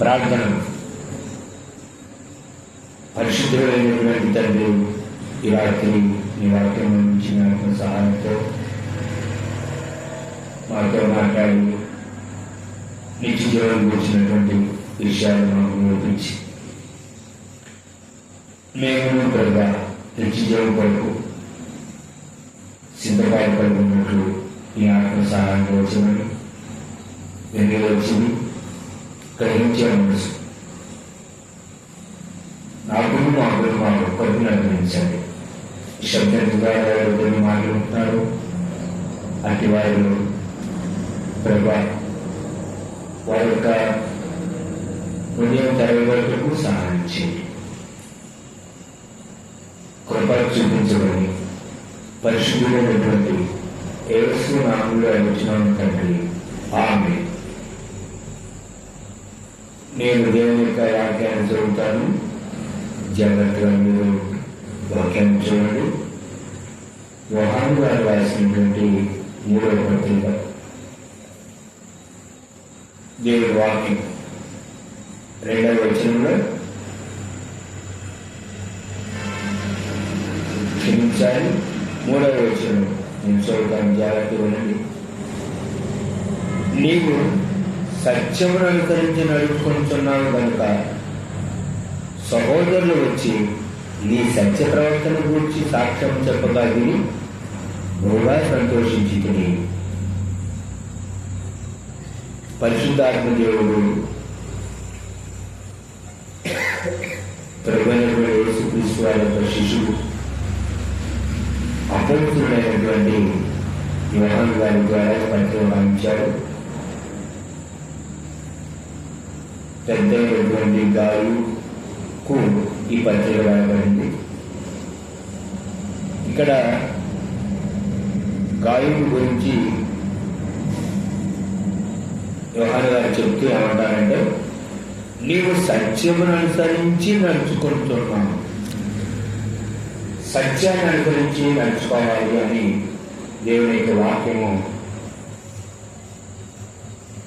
ప్రార్థన. పరిశుద్ధుడైనటువంటి తండ్రి ఈ రాత్రి ఈ వాక్యం ఇచ్చిన సహాయంతో మాతో మాట్లాడి నిత్య జీవనం గురించినటువంటి విషయాలు మాకు నిరూపించి మేము ప్రభా నిత్య జీవం కొరకు సిద్ధపాయపడుతున్నట్లు ఈ ఆత్మ సహాయం వచ్చమని వెన్ను వచ్చింది. గ్రహించే మనసు నాకు మాకు మా ఒక్కరికి నిర్ణయించండి శబ్దం ద్వారా ఎవరిని మాట్లాడుతున్నారు అటు వారు ప్రభా వారి యొక్క పుణ్యం తరగతులకు సహాయం చేయండి. కృప చూపించబడి పరిశుద్ధులైనటువంటి ఏసు నామంలో వచ్చినాను తండ్రి. ఆమె నేను దేవుని యొక్క వాక్యాన్ని చదువుతాను జాగ్రత్తగా మీరు వాక్యాన్ని చూడండి. యోహాను గారు రాసినటువంటి మూడవ పత్రిక. దేవుడి వాక్యం. రెండవ వచనంలో క్షమించాలి. మూడవ వచనం. నేను చదువుతాను. జాగ్రత్త ఉండండి నీవు సత్యమును అనుసరించి నడుపుకుంటున్నాను కనుక సహోదరులు వచ్చి నీ సత్య ప్రవర్తన గురించి సాక్ష్యం చెప్పగా విని బహుగా సంతోషించి తిని పరిశుద్ధాత్మ దేవుడు ప్రభుత్వ యేసుక్రీస్తు వారి యొక్క శిశువు అపవిత్రుడైనటువంటి వ్యవహారం గారి ద్వారా పరిచయం పత్రం పెద్ద పెద్దైనటువంటి గాలుకు ఈ పత్రిక రాయబడింది. ఇక్కడ గాయుడు గురించి యోహాను గారు చెప్తూ ఏమంటారంటే నీవు సత్యమును అనుసరించి నడుచుకుంటున్నావు సత్యాన్ని అనుసరించి నడుచుకోవాలి అని దేవుని యొక్క వాక్యము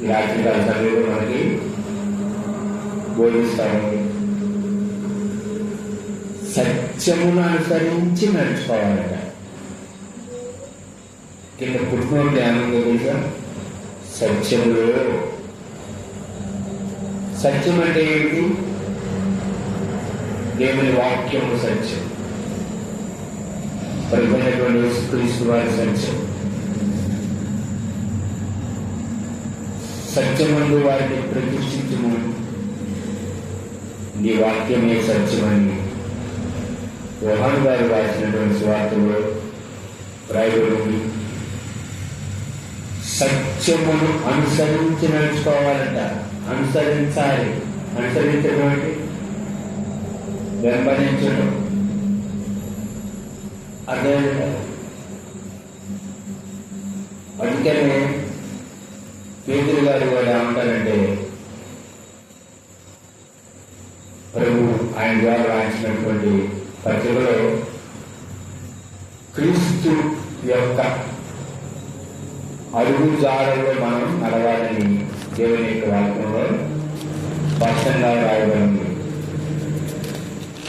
రాత్రికాల సమయంలో మనకి బోధిస్తాము సత్యమును అనుసరించి నడుచుకోవాలట కింద పుట్టిన ధ్యానం తెలుసా? సత్యములో. సత్యం అంటే ఏమిటి? దేవుని వాక్యము సత్యం. పరిపూర్ణటువంటి క్రీస్తు వారి సత్యం. సత్యమందు వారిని ప్రతిష్ఠించమని నీ వాక్యమే సత్యమని మోహన్ గారు రాసినటువంటి స్వార్థలో రాయబడి సత్యమును అనుసరించి నడుచుకోవాలంట. అనుసరించాలి. అనుసరించడం అంటే వెంబడించడం. అదేవిధంగా అందుకనే పేదలు గారు కూడా ఏమంటారంటే ప్రభు ఆయన ద్వారా రాయించినటువంటి పత్రికలో క్రీస్తు యొక్క అడుగు మనం నడవాలని దేవుని యొక్క వాక్యంలో స్పష్టంగా రాయబడింది.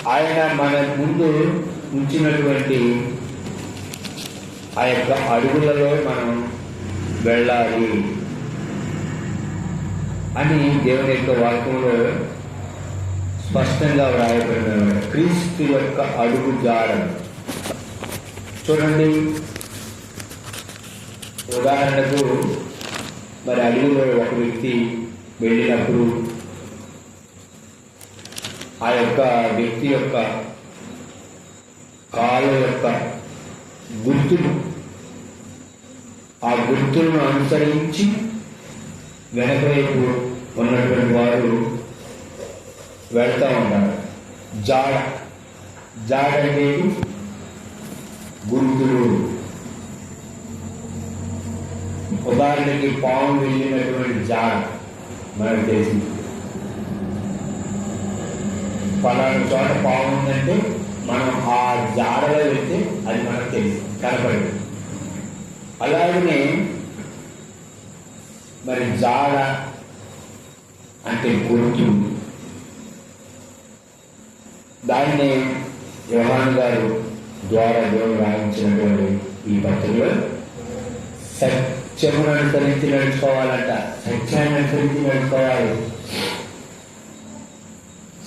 ఆయన మన ముందు ఉంచినటువంటి ఆ యొక్క అడుగులలో మనం వెళ్ళాలి అని దేవుని యొక్క వాక్యంలో స్పష్టంగా వ్రాయబడిన క్రీస్తు యొక్క అడుగు జాడలు చూడండి. ఉదాహరణకు మరి అడుగులో ఒక వ్యక్తి వెళ్ళినప్పుడు ఆ యొక్క వ్యక్తి యొక్క కాలు యొక్క గుర్తులు ఆ గుర్తులను అనుసరించి వెనకవైపు ఉన్నటువంటి వారు వెళ్తా ఉంటారు. జాడ జాడ అంటే గుర్తులు. ఉదాహరణకి పాము వెళ్ళినటువంటి జాడ మనకు తెలిసింది. పలానా చోట పాము ఉందంటే మనం ఆ జాడలో వెళ్తే అది మనకు తెలుసు కనపడదు. అలాగనే మరి జాడ అంటే గుర్తుంది దాన్ని యోహాన్ గారు ద్వారా దేవుడు రాయించినటువంటి ఈ పత్రికలో సత్యమును అనుసరించి నడుచుకోవాలంట. సత్యాన్ని అనుసరించి నడుచుకోవాలి.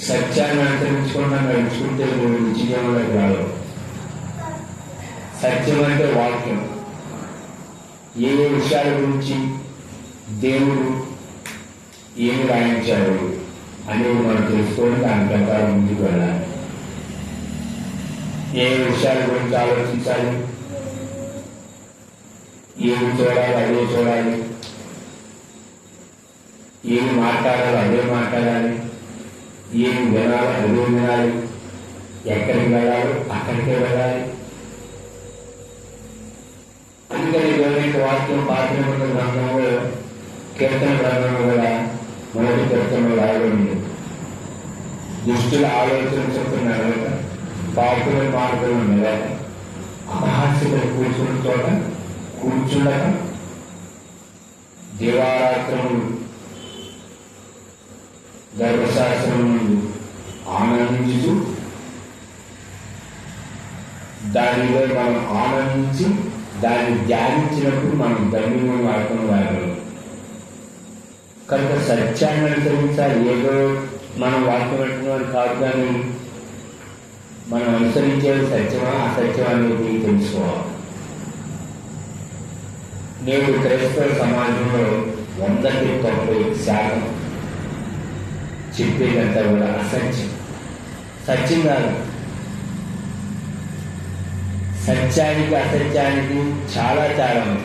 సత్యాన్ని అనుసరించకుండా నడుచుకుంటే నువ్వు నిత్యజీవంలోకి రావు సత్యం అంటే వాక్యం. ఏ ఏ విషయాల గురించి దేవుడు ఏమి రాయించాడు అనేది మనం తెలుసుకొని దాని ప్రకారం ముందుకు వెళ్ళాలి. ఏ విషయాల గురించి ఆలోచించాలి? ఏమి చూడాలి అదే చూడాలి? ఏమి మాట్లాడాలి అదే మాట్లాడాలి? ఏమి వినాలి అదే వినాలి? ఎక్కడికి వెళ్ళాలి అక్కడికే వెళ్ళాలి? అందుకని గవర్నమెంట్ వాక్యం పాత్ర గ్రంథంలో కీర్తన గ్రంథంలో కూడా మొదటి కీర్తనలో రాయబడింది. దుష్టుల ఆలోచన చెప్తున్నారు పాపుల మార్గం నిలక అపహాస్యతలు కూర్చున్న చోట కూర్చుండక దేవారాత్రములు గర్భశాస్త్రం ఆనందించు దానిలో మనం ఆనందించి దాన్ని ధ్యానించినప్పుడు మనం ధన్యమైన వాడకం వాడగలం కనుక సత్యాన్ని అనుసరించాలి. ఏదో మనం వాక్యం అంటున్నాం కాదు కానీ మనం అనుసరించేది సత్యమా అసత్యమా అనేది తెలుసుకోవాలి. నేడు క్రైస్తవ సమాజంలో వందకి తొంభై శాతం చెప్పేదంతా కూడా అసత్యం. సత్యం కాదు. సత్యానికి అసత్యానికి చాలా చాలా ఉంది.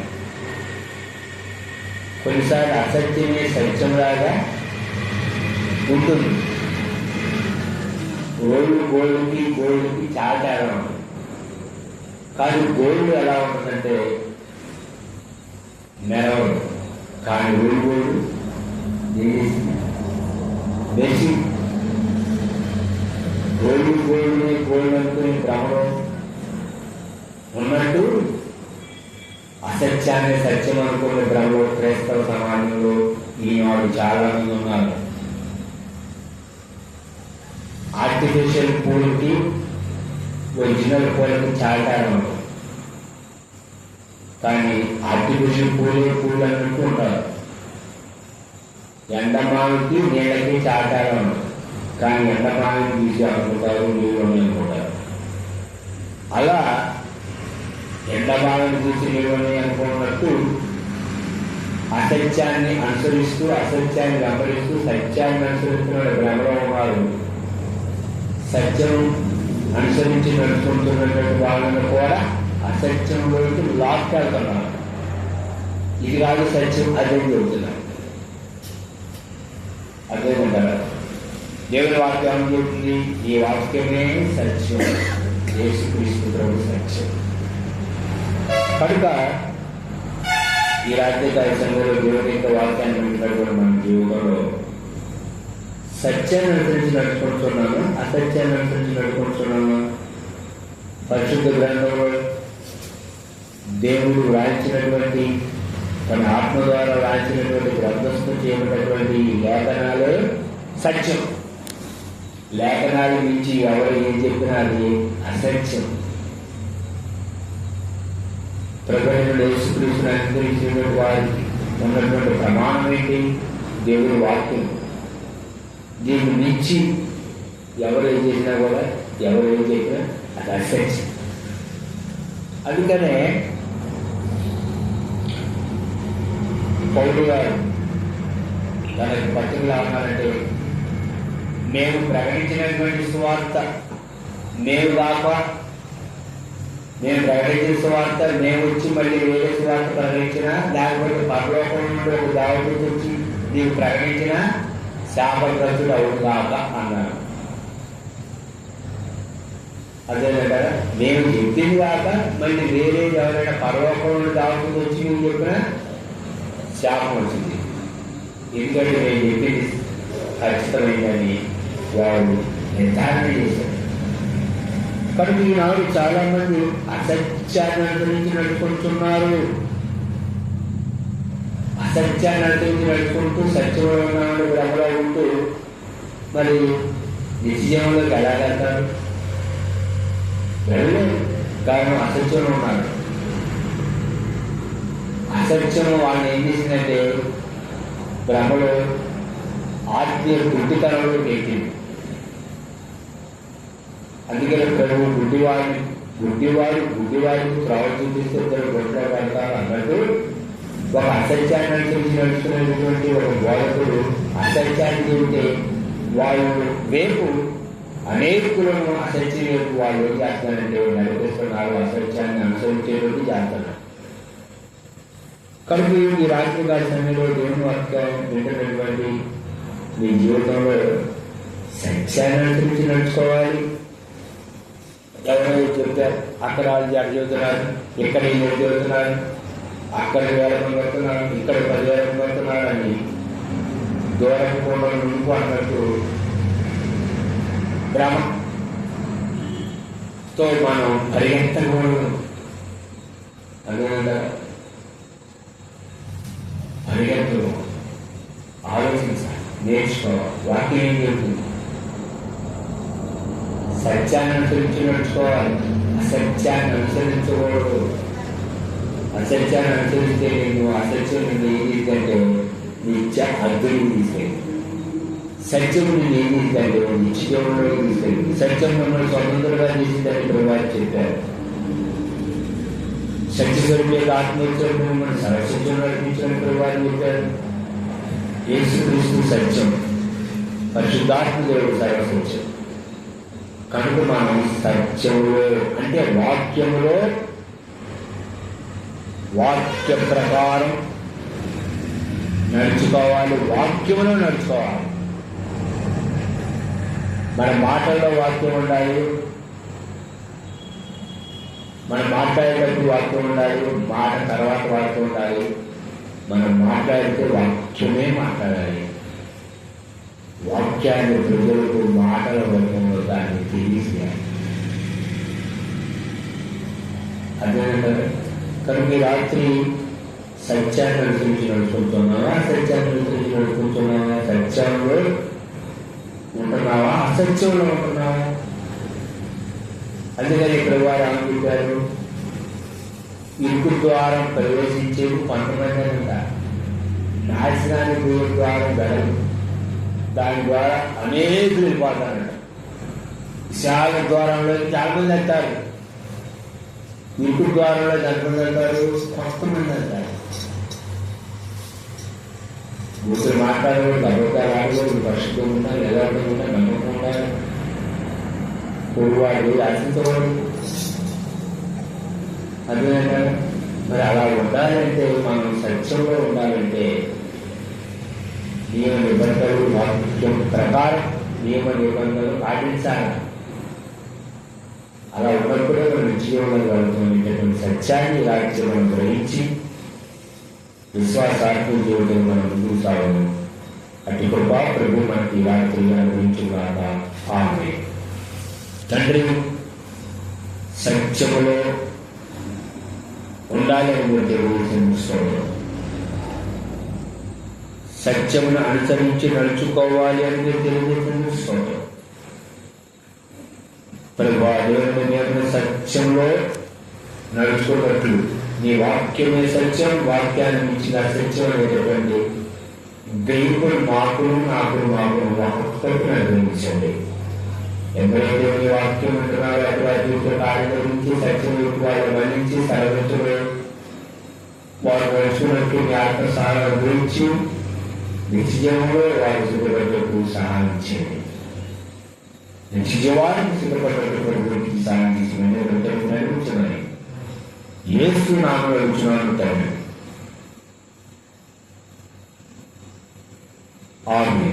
కొన్నిసార్లు అసత్యమే సత్యంలాగా ఉంటుంది. గోల్డ్ గోల్డ్కి గోల్డ్కి చాలా తేడా ఉంటుంది. కానీ గోల్డ్ ఎలా ఉంటుందంటే మెరవదు కానీ గోల్డ్ గోల్డ్ వేసి గోల్డ్ గోల్డ్ని గోల్డ్ అనుకుని భ్రమణం ఉన్నట్టు అసత్యాన్ని సత్యం అనుకునే భ్రమలో క్రైస్తవ సమాజంలో ఈనాడు చాలా మంది ఉన్నారు. ఆర్టిఫిషియల్ పూల్కి ఒరిజినల్ పూలకి చాలా తేడా ఉంటుంది కానీ ఆర్టిఫిషియల్ పూలే పూలు అన్నట్టు ఉంటారు ఎండమావికి నీళ్ళకి చాలా తేడా ఉంటుంది కానీ ఎండమావిని తీసి అనుకుంటారు నీళ్ళు అనుకుంటారు అలా ఎండమావిని తీసి నీళ్ళు అనుకున్నట్టు అసత్యాన్ని అనుసరిస్తూ అసత్యాన్ని వెంబడిస్తూ సత్యాన్ని అనుసరిస్తున్నాడు భ్రమలో ఉన్నారు సత్యం అనుసరించి నడుచుకుంటున్నటువంటి వాళ్ళని కూడా అసత్యంలోకి లాక్కెళ్తున్నారు ఇది కాదు సత్యం అదే చెబుతున్నారు అదేమంటారా దేవుని వాక్యం చెప్తుంది? ఈ వాక్యమే సత్యం. యేసుక్రీస్తు ప్రభు సత్యం. కనుక ఈ రాజ్యకాల సంఘంలో దేవుని యొక్క వాక్యాన్ని కూడా మన జీవితంలో సత్యాన్ని అనుసరించి నడుచుకుంటున్నాను అసత్యాన్ని అనుసరించి నడుచుకుంటున్నాను పరిశుద్ధ గ్రంథంలో దేవుడు వ్రాయించినటువంటి తన ఆత్మ ద్వారా వ్రాయించినటువంటి గ్రంథస్థం చేయబడినటువంటి ఈ లేఖనాలు సత్యం. లేఖనాలు నుంచి ఎవరు ఏం చెప్పినా అది అసత్యం. ప్రజలను యేసుక్రీస్తుని అనుసరించినటువంటి వారికి ఉన్నటువంటి ప్రమాణం ఏంటి? దేవుడి వాక్యం. దీన్ని మించి ఎవరు ఏం చేసినా కూడా ఎవరు ఏం చేసినా అది అఫెక్ట్స్ అందుకనే పౌరుడు గారు తనకి పత్రికలు అన్నారంటే మేము ప్రకటించినటువంటి సువార్త మేము కాక మేము ప్రకటించిన సువార్త మేము వచ్చి మళ్ళీ వేరే సువార్త ప్రకటించినా లేకపోతే పరలోకం నుండి ఒక దావతి వచ్చి నీవు ప్రకటించినా శాపగ్రస్తుడు అవును అన్నాను అదే కదా నేను చెప్పింది కాక మళ్ళీ వేరే ఎవరైనా పరలోకం నుండి వచ్చి నేను చెప్పిన శాపం వచ్చింది. ఎందుకంటే నేను చెప్పింది ఖచ్చితమైందని వాడు నిర్ధారణ చేశారు కనుక ఈనాడు చాలా మంది అసత్యాన్ని అనుసరించి నడుపుకుంటున్నారు అసత్యాన్ని అనుసరించి నడుపుకుంటూ సత్యమైన భ్రమలో మరి నిత్యజీవంలోకి ఎలా వెళ్తారు వెళ్ళలేదు కారణం అసత్యంలో ఉన్నారు అసత్యం వాళ్ళని ఏం చేసిందంటే భ్రమలో ఆత్మీయ గుడ్డితనంలో పెట్టింది అందుకని ప్రభు గుడ్డివాడిని గుడ్డివాడు గుడ్డివాడికి త్రావ చూపిస్తే ఇద్దరు గొడ్లో పెడతారు అన్నట్టు ఒక అసత్యాన్ని అనుసరించి నడుస్తున్నటువంటి ఒక బోధకుడు అసత్యాన్ని చెబితే వాళ్ళు వేపు అనేకులను అసత్యం వైపు వాళ్ళు ఏం చేస్తున్నారంటే నడిపిస్తున్నారు అసత్యాన్ని అనుసరించేటువంటి చేస్తున్నారు కనుక ఈ రాత్రి కాల సమయంలో దేవుని వాక్యం వింటున్నటువంటి మీ జీవితంలో సత్యాన్ని అనుసరించి నడుచుకోవాలి. ఎవరో చెప్తారు అక్కడ వాళ్ళు జడ చెబుతున్నారు ఇక్కడ ఈ మూడు చెబుతున్నారు అక్కడ వేల మంది వస్తున్నారు ఇక్కడ పదివేల మంది వస్తున్నారు అని దూరపు కూడా నుండి అన్నట్టు భ్రమతో మనం పరిగెత్తకూడదు అదేవిధంగా పరిగెత్తు ఆలోచించాలి. నేర్చుకోవాలి. వాక్యం ఏం చెబుతుంది సత్యాన్ని అనుసరించి నడుచుకోవాలి. అసత్యాన్ని అనుసరించకూడదు. అసత్యాన్ని అనుసరిస్తే నేను అసత్యం నిన్ను ఏం చేద్దంటే నిత్య అర్థులు తీసుకెళ్ళి సత్యం నిన్ను ఏం చేద్దంటే నిత్యంలో తీసుకెళ్ళి సత్యం మిమ్మల్ని స్వతంత్రంగా చేసిందని ప్రభావం చెప్పారు సత్యస్వరూప ఆత్మోత్సవం మిమ్మల్ని సరస్వత్యం నడిపించని ప్రభావం చెప్పారు యేసుక్రీస్తు సత్యం పరిశుద్ధాత్మ దేవుడు సర్వసత్యం కనుక మనం సత్యములో అంటే వాక్యములో వాక్య ప్రకారం నడుచుకోవాలి వాక్యములో నడుచుకోవాలి. మన మాటల్లో వాక్యం ఉండాలి. మనం మాట్లాడేటప్పుడు వాక్యం ఉండాలి. మాట తర్వాత వాక్యం ఉండాలి. మనం మాట్లాడితే వాక్యమే మాట్లాడాలి. వాక్యాన్ని ప్రజలకు మాటల రూపంలో దాన్ని తెలియజేయాలి. అదే కనుక ఈ రాత్రి సత్యాన్ని అనుసరించి నడుచుకుంటున్నావా అసత్యాన్ని అనుసరించి నడుచుకుంటున్నావా సత్యంలో ఉంటున్నావా? అసత్యంలో ఉంటున్నావా? అందుకని ఇక్కడ వారు అనుకుంటారు ఇరుకు ద్వారం ప్రవేశించేది కొంతమంది అంట నాశనానికి పోయే ద్వారం గడదు దాని ద్వారా అనేకులు వెళ్ళిపోతారంట. విశాల ద్వారంలో చాలా మంది వెళ్తారు. ఇరుకు ద్వారంలో ఎంతమంది వెళ్తారు? కొంతమంది వెళ్తారు. కూతురు మాట్లాడేవాళ్ళు అబద్ధాలు ఆడకూడదు పరిశుద్ధం ఉంటారు యథార్థం ఉంటారు నమ్మకం ఉండాలి. పొడివాడు ఆశించవాడు అదేనా మరి అలా ఉండాలంటే మనం సత్యంలో ఉండాలంటే నియమ నిబంధనలు వాక్యం ప్రకారం నియమ నిబంధనలు పాటించాలి. అలా ఉన్నప్పుడే మనం జీవనం కలుగుతున్నటువంటి సత్యాన్ని రాజ్యం మనం గ్రహించి విశ్వాసార్థం జీవితం మనం ముందుకు సాగము అటు కృపా ప్రభు మనకి ఈ రాత్రి అనుభవించుగాక ఆమె తండ్రి సత్యములో ఉండాలని మీరు తెలియజేస్తున్నాడు సత్యమును అనుసరించి నడుచుకోవాలి అని మీరు తెలియజేస్తున్నాడు ప్రభా దేవుని మీద సత్యంలో నడుచుకున్నట్లు నీ వాక్యమే సత్యం వాక్యాన్ని మించిన సత్యం అనేటటువంటి దేవుడు మాకును నాకు మాకును ఒక్కొక్కరికి అనుగ్రహించండి ఎవరైతే మీ వాక్యం ఉంటున్నారో అటు వారి జీవిత కార్యం గురించి సత్యం వైపు వాళ్ళు మన్నించి సర్వత్తులు వారు నడుచుకున్నట్టు మీ ఆత్మసారం గురించి నిత్యంలో వారి సిద్ధపడ్డకు సహాయం చేయండి నిత్యవారికి సిద్ధపడ్డటువంటి గురించి సహాయం చేసి నడిపించమని ఏసు నామలో ఇచ్చినాను తండ్రి. ఆమె